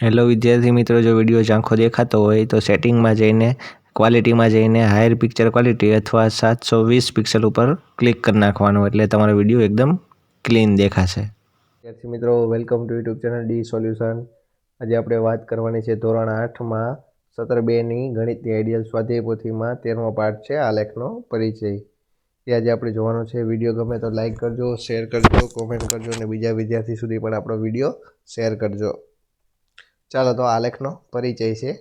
Hello વિદ્યાર્થી મિત્રો, જો વીડિયો ઝાંખો દેખાતો હોય તો સેટિંગમાં જઈને ક્વોલિટીમાં જઈને હાયર પિક્ચર ક્વોલિટી અથવા સાતસો વીસ પિક્સલ ઉપર ક્લિક કરી નાખવાનું એટલે તમારો વીડિયો એકદમ ક્લીન દેખાશે. વિદ્યાર્થી મિત્રો welcome to YouTube channel D solution આજે આપણે વાત કરવાની છે ધોરણ આઠમાં સત્ર બેની ગણિતની આઈડિયલ સ્વાધ્યાય પોથીમાં તેરમો પાઠ છે લેખનો પરિચય. એ આજે આપણે જોવાનો છે. વીડિયો ગમે તો લાઈક કરજો શેર કરજો કોમેન્ટ કરજો અને બીજા વિદ્યાર્થી સુધી પણ આપણો વીડિયો શેર કરજો. ચાલો તો આલેખનો પરિચય છે.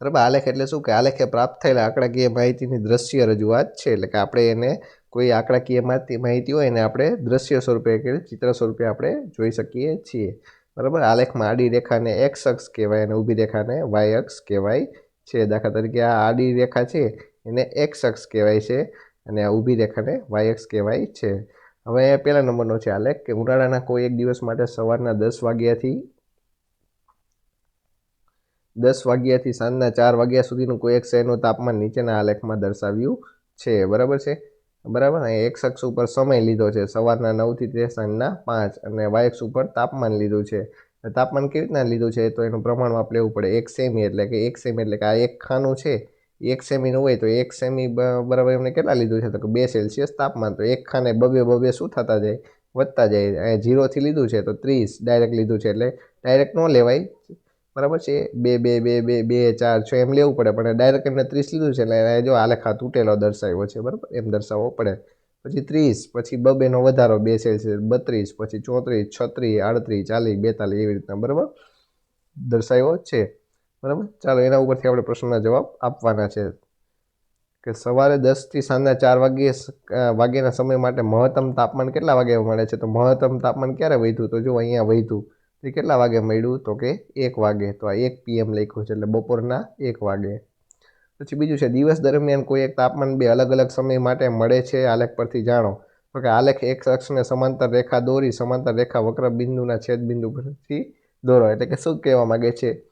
બરાબર? આલેખ એટલે શું કે આલેખે પ્રાપ્ત થયેલા આંકડાકીય માહિતીની દ્રશ્ય રજૂઆત છે. એટલે કે આપણે એને કોઈ આંકડાકીય માહિતી હોય એને આપણે દ્રશ્ય સ્વરૂપે કે ચિત્ર સ્વરૂપે આપણે જોઈ શકીએ છીએ. બરાબર? આલેખમાં આડી રેખાને એક્સ અક્ષ કહેવાય અને ઊભી રેખાને વાય અક્ષ કહેવાય છે. દાખલા તરીકે આ આડી રેખા છે, એને એક્સ અક્ષ કહેવાય છે અને આ ઊભી રેખાને વાય અક્ષ કહેવાય છે. હવે પહેલા નંબરનો છે આલેખ કે ઉનાળાના કોઈ એક દિવસ માટે સવારના દસ વાગ્યાથી દસ વાગ્યાથી સાંજના ચાર વાગ્યા સુધીનું કોઈ એક શહેરનું તાપમાન નીચેના આલેખમાં દર્શાવ્યું છે. બરાબર છે? બરાબર? અહીં એક્સ અક્ષ ઉપર સમય લીધો છે. સવારના નવથી તે સાંજના પાંચ અને વાયક્સ ઉપર તાપમાન લીધું છે. તાપમાન કેવી રીતના લીધું છે તો એનું પ્રમાણ માપ લેવું પડે એક સેમી એટલે કે એક સેમી એટલે કે આ એક ખાનું છે. એક સેમીનું હોય તો એક સેમી બરાબર એમને કેટલા લીધું છે? તો કે બે સેલ્સિયસ તાપમાન. તો એક ખાને બબે બબે શું થતા જાય? વધતા જાય. અહીંયા જીરોથી લીધું છે તો ત્રીસ ડાયરેક્ટ લીધું છે એટલે ડાયરેક્ટ ન લેવાય. બરાબર છે? બે બે બે બે બે, ચાર, છ એમ લેવું પડે. પણ ડાયરેક્ટ એમને ત્રીસ લીધું છે એટલે જો આલેખા તૂટેલો દર્શાવ્યો છે, બરાબર? એમ દર્શાવવો પડે. પછી ત્રીસ, પછી બબેનો વધારો બે સેલ્સિયસ, બત્રીસ, પછી ચોત્રીસ, છત્રીસ, આડત્રીસ, ચાલીસ, બેતાલીસ એવી રીતના, બરાબર? દર્શાવ્યો છે. બરાબર? ચાલો, એના ઉપરથી આપણે પ્રશ્નના જવાબ આપવાના છે. કે સવારે દસથી સાંજના ચાર વાગ્યે વાગ્યાના સમય માટે મહત્તમ તાપમાન કેટલા વાગે મળે છે? તો મહત્તમ તાપમાન ક્યારે વધ્યું? તો જો અહીંયા વધ્યું. એ કેટલા વાગે મળ્યું? તો કે એક વાગે. તો આ એક પીએમ લખ્યું છે એટલે બપોરના એક વાગે. પછી બીજું છે, દિવસ દરમિયાન કોઈ એક તાપમાન બે અલગ અલગ સમય માટે મળે છે? આલેખ પરથી જાણો. તો કે આલેખ એક અક્ષને સમાંતર રેખા દોરી, સમાંતર રેખા વક્ર બિંદુના છેદ બિંદુ પરથી દોરો. એટલે કે શું કહેવા માગે છે?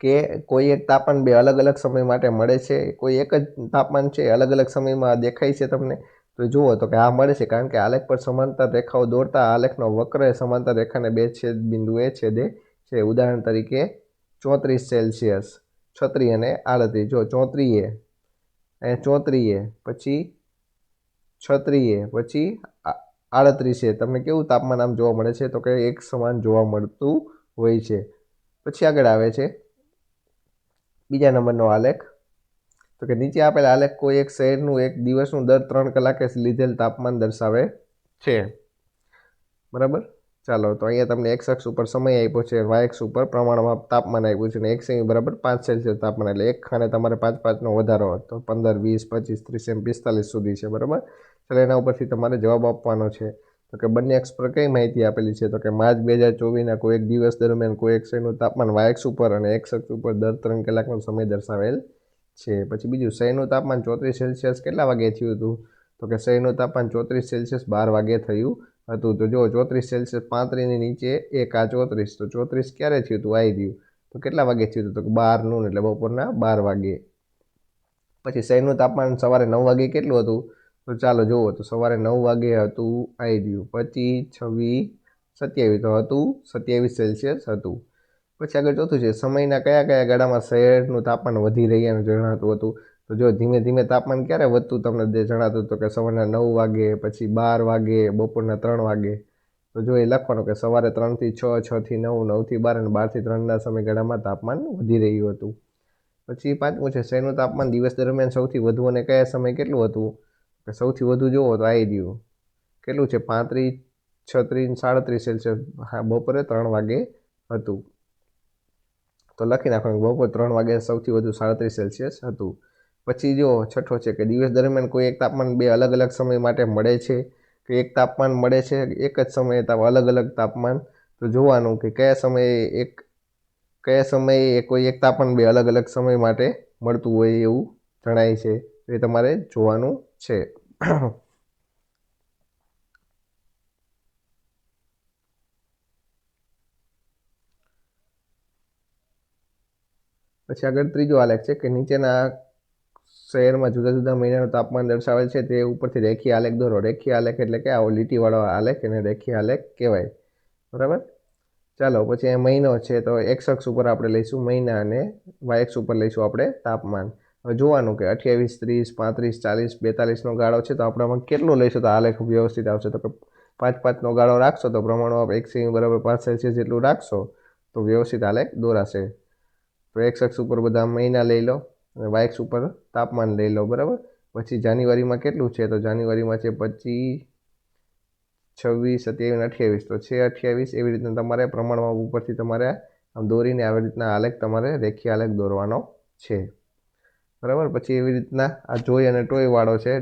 કે કોઈ એક તાપમાન બે અલગ અલગ સમય માટે મળે છે? કોઈ એક જ તાપમાન છે? અલગ અલગ સમયમાં દેખાય છે તમને? તો જુઓ તો કે આ મળે છે કારણ કે આલેખ પર સમાંતર રેખાઓ દોરતા આલેખનો વક્ર સમાંતર રેખાને બે છેદ બિંદુએ છેદે છે. ઉદાહરણ તરીકે ચોત્રીસ સેલ્સિયસ, છત્રી અને આડત્રીસ. જો ચોત્રીએ અને ચોત્રીએ પછી છત્રીએ પછી આડત્રીસે તમને કેવું તાપમાન આમ જોવા મળે છે? તો કે એક સમાન જોવા મળતું હોય છે. પછી આગળ આવે છે. બીજા નંબરનો આલેખ. તો કે નીચે આપેલા આલેખ કોઈ એક શહેરનું એક દિવસનું દર ત્રણ કલાકે લીધેલ તાપમાન દર્શાવે છે. બરાબર? ચાલો, તો અહીંયા તમને એક્સ અક્ષ ઉપર સમય આપ્યો છે વાય એક્સ ઉપર પ્રમાણમાં તાપમાન આપ્યું છે અને એક સેમી બરાબર પાંચ સેલ્સિયસ તાપમાન, એટલે એક ખાને તમારે પાંચ પાંચનો વધારો હતો પંદર, વીસ, પચીસ, ત્રીસ એમ પિસ્તાલીસ સુધી છે, બરાબર? એટલે એના ઉપરથી તમારે જવાબ આપવાનો છે. તો કે બંને એક્સ પર કઈ માહિતી આપેલી છે? તો કે માર્ચ બે હજાર ચોવીસના કોઈ એક દિવસ દરમિયાન કોઈ એક શહેરનું તાપમાન વાયક્સ ઉપર અને એક્સ અક્ષ ઉપર દર ત્રણ કલાકનો સમય દર્શાવેલ છે. પછી બીજું, શહેરનું તાપમાન ચોત્રીસ સેલ્સિયસ કેટલા વાગે થયું હતું? તો કે શહેરનું તાપમાન ચોત્રીસ સેલ્સિયસ બાર વાગે થયું હતું. તો જો, ચોત્રીસ સેલ્સિયસ પાંત્રીસની નીચે એક, આ ચોત્રીસ. તો ચોત્રીસ ક્યારે થયું હતું? આવી ગયું તો કેટલા વાગે થયું હતું? તો બારનું એટલે બપોરના બાર વાગે. પછી શહેરનું તાપમાન સવારે નવ વાગે કેટલું હતું? તો ચાલો જુઓ, તો સવારે નવ વાગે હતું આવી ગયું પચીસ છવ્વીસ, સત્યાવીસ. તો હતું સત્યાવીસ સેલ્સિયસ હતું. પછી આગળ ચોથું છે, સમયના કયા કયા ગાળામાં શહેરનું તાપમાન વધી રહ્યાનું જણાતું હતું? તો જો ધીમે ધીમે તાપમાન ક્યારે વધતું તમને જણાતું હતું કે સવારના નવ વાગે, પછી બાર વાગે, બપોરના ત્રણ વાગે? તો જો એ લખવાનું કે સવારે ત્રણથી છ, છથી નવ, નવથી બાર અને બારથી ત્રણના સમયગાળામાં તાપમાન વધી રહ્યું હતું. પછી પાંચમું છે, શહેરનું તાપમાન દિવસ દરમિયાન સૌથી વધુ અને કયા સમય કેટલું હતું? કે સૌથી વધુ જુઓ તો આવી ગયું કેટલું છે? પાંત્રીસ, છત્રીસ, સાડત્રીસ સેલ્સિયસ. હા, બપોરે ત્રણ વાગે હતું. તો લખી નાખવાનું બપોર ત્રણ વાગે સૌથી વધુ સાડત્રીસ સેલ્સિયસ હતું. પછી જો છઠ્ઠો છે કે દિવસ દરમિયાન કોઈ એક તાપમાન બે અલગ અલગ સમય માટે મળે છે? કે એક તાપમાન મળે છે, એક જ સમયે અલગ અલગ તાપમાન? તો જોવાનું કે કયા સમયે એક, કયા સમયે કોઈ એક તાપમાન બે અલગ અલગ સમય માટે મળતું હોય એવું જણાય છે એ તમારે જોવાનું છે. પછી આગળ ત્રીજો આલેખ છે કે નીચેના શહેરમાં જુદા જુદા મહિનાનું તાપમાન દર્શાવેલ છે તે ઉપરથી રેખીય આલેખ દોરો રેખીય આલેખ એટલે કે આવો લીટીવાળો આલેખ એને રેખીય આલેખ કહેવાય. બરાબર? ચાલો, પછી અહીંયા મહિનો છે તો એક્સ અક્ષ ઉપર આપણે લઈશું મહિના અને વાય ઉપર લઈશું આપણે તાપમાન. હવે જોવાનું કે અઠ્યાવીસ, ત્રીસ, પાંત્રીસ, ચાલીસ, બેતાલીસનો ગાળો છે તો આપણામાં કેટલું લઈશું તો આલેખ વ્યવસ્થિત આવશે. તો પાંચ પાંચનો ગાળો રાખશો તો પ્રમાણમાં આપ એક સેમી બરાબર પાંચ સેલ્સિયસ જેટલું રાખશો તો વ્યવસ્થિત આલેખ દોરાશે. તો એક્સ અક્ષ ઉપર બધા મહિના લઈ લો અને વાય ઉપર તાપમાન લઈ લો, બરાબર? પછી જાન્યુઆરીમાં કેટલું છે? તો જાન્યુઆરીમાં છે પચીસ, છવ્વીસ, સત્યાવીસ અઠ્યાવીસ. તો છે અઠ્યાવીસ, એવી રીતના તમારે પ્રમાણમાં ઉપરથી તમારે આમ દોરીને આવી રીતના આલેખ તમારે રેખીય આલેખ દોરવાનો છે. બરાબર? પછી એવી રીતના આ જોઈ અને ટોયવાળો છે,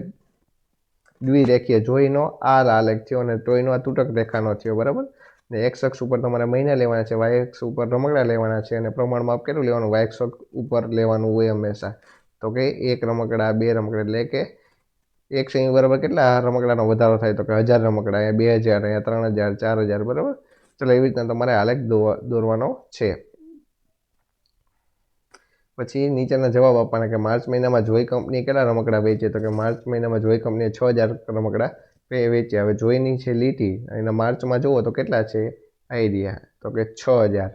દ્વિરેખીય. જોઈનો આર આલેખ થયો અને ટોયનો આ તૂટક રેખાનો થયો, બરાબર? એક્સ અક્ષ ઉપર તમારે મહિના લેવાના છે વાય એક્સ ઉપર રમકડા લેવાના છે અને પ્રમાણમાં કેટલું લેવાનું? વાય એક્સ ઉપર લેવાનું હોય હંમેશા. તો કે એક રમકડા, બે રમકડા એટલે કે એક સેમી બરાબર કેટલા રમકડાનો વધારો થાય? તો કે હજાર રમકડા, અહીંયા બે હજાર, અહીંયા ત્રણ હજાર, ચાર હજાર, બરાબર? ચલો, એવી રીતના તમારે આલેખ દોરવાનો છે. પછી નીચેના જવાબ આપવાના કે માર્ચ મહિનામાં જોઈ કંપની કેટલા રમકડા વેચે? તો કે માર્ચ મહિનામાં જોઈ કંપનીએ છ હજાર રમકડા વે- વેચ્યા હવે જોઈની છે લીટી. એના માર્ચમાં જુઓ તો કેટલા છે આઈડિયા? તો કે છ હજાર.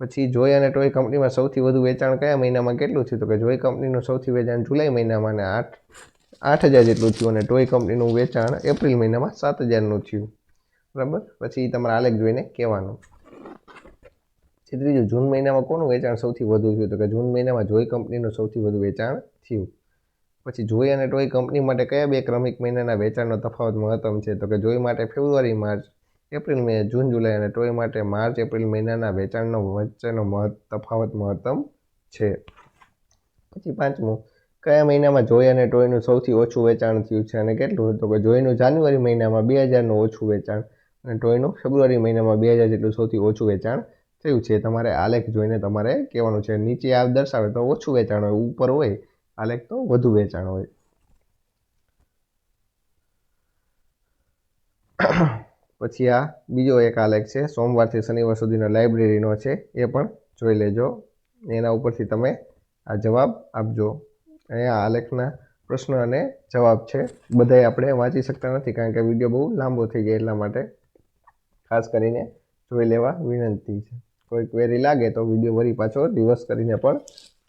પછી જોઈ અને ટોય કંપનીમાં સૌથી વધુ વેચાણ કયા મહિનામાં કેટલું થયું? તો કે જોઈ કંપનીનું સૌથી વેચાણ જુલાઈ મહિનામાં અને આઠ આઠ હજાર જેટલું થયું અને ટોય કંપનીનું વેચાણ એપ્રિલ મહિનામાં સાત હજારનું થયું. બરાબર? પછી તમારે આલેખ જોઈને કહેવાનું. ત્રીજું, જૂન મહિનામાં કોનું વેચાણ સૌથી વધુ થયું? તો કે જૂન મહિનામાં જોઈ કંપનીનું સૌથી વધુ વેચાણ થયું. પછી જોઈ અને ટોય કંપની માટે કયા બે ક્રમિક મહિનાના વેચાણનો તફાવત મહત્તમ છે? તો કે જોઈ માટે ફેબ્રુઆરી, માર્ચ, એપ્રિલ, મે, જૂન, જુલાઈ અને ટોય માટે માર્ચ, એપ્રિલ મહિનાના વેચાણનો વચ્ચેનો તફાવત મહત્તમ છે. પછી પાંચમું, કયા મહિનામાં જોઈ અને ટોયનું સૌથી ઓછું વેચાણ થયું છે અને કેટલું તો કે જોઈનું જાન્યુઆરી મહિનામાં બે હજારનું ઓછું વેચાણ અને ટોયનું ફેબ્રુઆરી મહિનામાં બે હજાર જેટલું સૌથી ઓછું વેચાણ થયું છે. તમારે આલેખ જોઈને તમારે કહેવાનું છે. નીચે આ દર્શાવે તો ઓછું વેચાણ હોય, ઉપર હોય આલેખ તો વધુ વેચાણ હોય. પછી આ બીજો એક આલેખ છે, સોમવારથી શનિવાર સુધીનો લાઇબ્રેરીનો છે, એ પણ જોઈ લેજો. એના ઉપરથી તમે આ જવાબ આપજો. અહીંયા આલેખના પ્રશ્ન અને જવાબ છે, બધાય આપણે વાંચી શકતા નથી, કારણ કે વીડિયો બહુ લાંબો થઈ ગયો એટલા માટે ખાસ કરીને જોઈ લેવા વિનંતી છે. કોઈ ક્વેરી લાગે તો વીડિયો વળી પાછો રિવર્સ કરીને પણ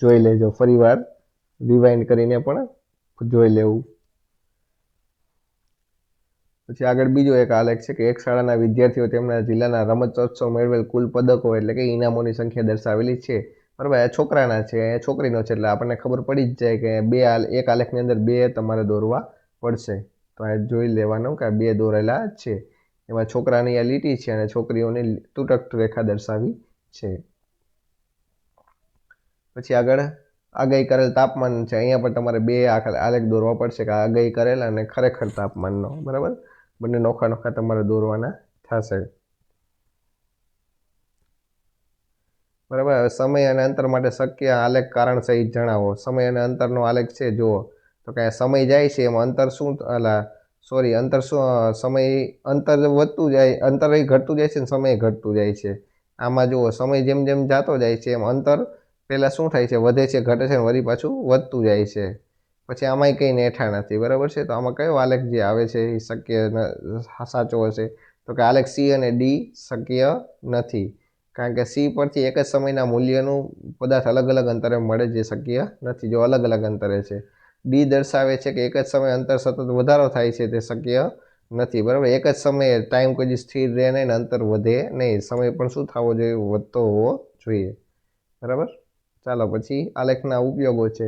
જોઈ લેજો. ફરીવાર રિવાઇન્ડ કરીને પણ જોઈ લેવું. પછી આગળ બીજો એક આલેખ છે કે એક શાળાના વિદ્યાર્થીઓ તેમના જિલ્લાના રમતોત્સવ મેળવેલ કુલ પદકો એટલે કે ઇનામોની સંખ્યા દર્શાવેલી છે. બરાબર, આ છોકરાના છે એ છોકરીનો છે, એટલે આપણને ખબર પડી જ જાય કે બે એક આલેખની અંદર બે તમારે દોરવા પડશે. તો આ જોઈ લેવાનું કે બે દોરેલા છે. એમાં છોકરાની આ લીટી છે અને છોકરીઓની તૂટક રેખા દર્શાવી છે. પછી આગળ આગાહી કરેલ તાપમાન છે. અહીંયા પણ તમારે બે આલેખ દોરવા પડશે કે આગાહી કરેલ અને ખરેખર તાપમાનનો, બરાબર? બંને નોખા નોખા તમારે દોરવાના થશે. બરાબર? હવે સમય અને અંતર માટે શક્ય આલેખ કારણ સહિત જણાવો. સમય અને અંતરનો આલેખ છે, જુઓ. તો કે સમય જાય છે, એમાં અંતર શું અલા સોરી અંતર શું સમય અંતર વધતું જાય, અંતર ઘટતું જાય છે ને સમય ઘટતું જાય છે. આમાં જુઓ, સમય જેમ જેમ જાતો જાય છે, એમ અંતર પહેલાં શું થાય છે? વધે છે, ઘટે છે, વળી પાછું વધતું જાય છે. પછી આમાંય કંઈ નેઠા નથી. બરાબર છે? તો આમાં કયો આલેખ જે આવે છે એ શક્ય સાચો હશે? તો કે આલેખ સી અને ડી શક્ય નથી. કારણ કે સી પરથી એક જ સમયના મૂલ્યનું પદાર્થ અલગ અલગ અંતરે મળે જે શક્ય નથી, જો અલગ અલગ અંતરે છે. ડી દર્શાવે છે કે એક જ સમયે અંતર સતત વધારો થાય છે તે શક્ય નથી. બરાબર? એક જ સમયે ટાઈમ કોઈ સ્થિર રહે નહીં અંતર વધે નહીં. સમય પણ શું થવો જોઈએ? વધતો હોવો જોઈએ. બરાબર? ચાલો પછી આલેખના ઉપયોગો છે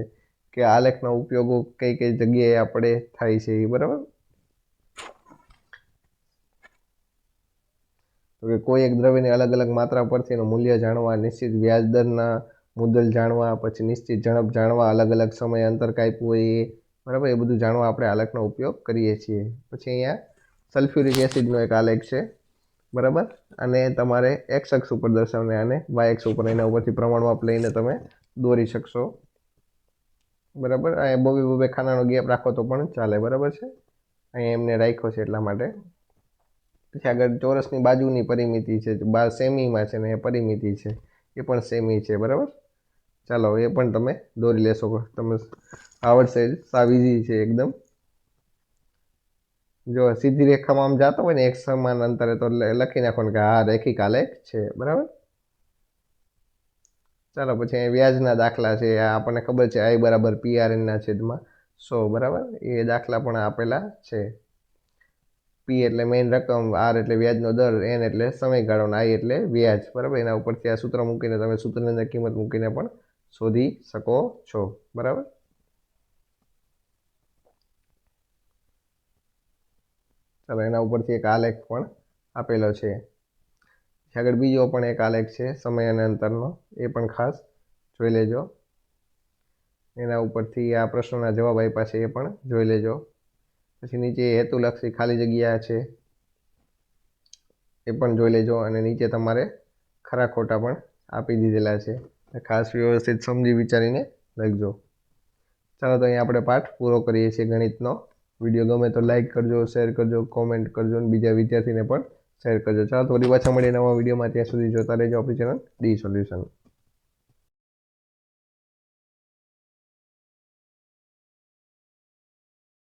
કે આલેખના ઉપયોગો કઈ કઈ જગ્યાએ આપણે થાય છે એ, બરાબર? તો કે કોઈ એક દ્રવ્યની અલગ અલગ માત્રા પરથી એનું મૂલ્ય જાણવા, નિશ્ચિત વ્યાજ દરના મુદ્દલ જાણવા, પછી નિશ્ચિત ઝડપ જાણવા, અલગ અલગ સમય અંતર કાપ્યું હોય એ, બરાબર? એ બધું જાણવા આપણે આલેખનો ઉપયોગ કરીએ છીએ. પછી અહીંયા સલ્ફ્યુરિક એસિડનો એક આલેખ છે. બરાબર? અને તમારે એક્સ અક્ષ ઉપર દર્શાવને આને વાય એક્સ ઉપર એના ઉપરથી પ્રમાણમાં લઈને તમે દોરી શકશો. બરાબર? અહીંયા બોબે બોબે ખાનાનો ગેપ રાખો તો પણ ચાલે, બરાબર છે? અહીંયા એમને રાખ્યો છે એટલા માટે. પછી આગળ ચોરસની બાજુની પરિમિતિ છે બાર સેમીમાં છે ને એ પરિમિતિ છે, એ પણ સેમી છે, બરાબર? ચાલો, એ પણ તમે દોરી લેશો. તમે આવડશે, સાવ ઇઝી છે, એકદમ. જો સીધી રેખામાં આમ જાતો હોય ને એક સમાન અંતરે તો લખી નાખવાનું કે આ રેખિક આલેખ છે, બરાબર? ચાલો પછી અહીંયા વ્યાજના દાખલા છે આપણને ખબર છે, આઈ બરાબર પીઆરએનના છેદમાં સો, બરાબર? એ દાખલા પણ આપેલા છે. પી એટલે મેઇન રકમ, આર એટલે વ્યાજનો દર, એન એટલે સમયગાળો આઈ એટલે વ્યાજ, બરાબર? એના ઉપરથી આ સૂત્ર મૂકીને તમે સૂત્રની અંદર કિંમત મૂકીને પણ શોધી શકો છો, બરાબર? ચાલો એના ઉપરથી એક આલેખ પણ આપેલો છે. આગળ બીજો પણ એક આલેખ છે, સમય અને અંતરનો. એ પણ ખાસ જોઈ લેજો. એના ઉપરથી આ પ્રશ્નોના જવાબ આપ્યા છે એ પણ જોઈ લેજો. પછી નીચે હેતુલક્ષી ખાલી જગ્યા છે, એ પણ જોઈ લેજો. અને નીચે તમારે ખરા ખોટા પણ આપી દીધેલા છે. ખાસ વ્યવસ્થિત સમજી વિચારીને લખજો. ચાલો તો અહીં આપણે પાઠ પૂરો કરીએ છીએ ગણિતનો. વીડિયો ગમે તો લાઈક કરજો શેર કરજો કોમેન્ટ કરજો અને બીજા વિદ્યાર્થીને પણ શેર કરજો. ચાલો, તો વળી પાછા મળીએ નવા વિડીયોમાં. ત્યાં સુધી જોતા રહેજો આપણી ચેનલ ડી સોલ્યુશન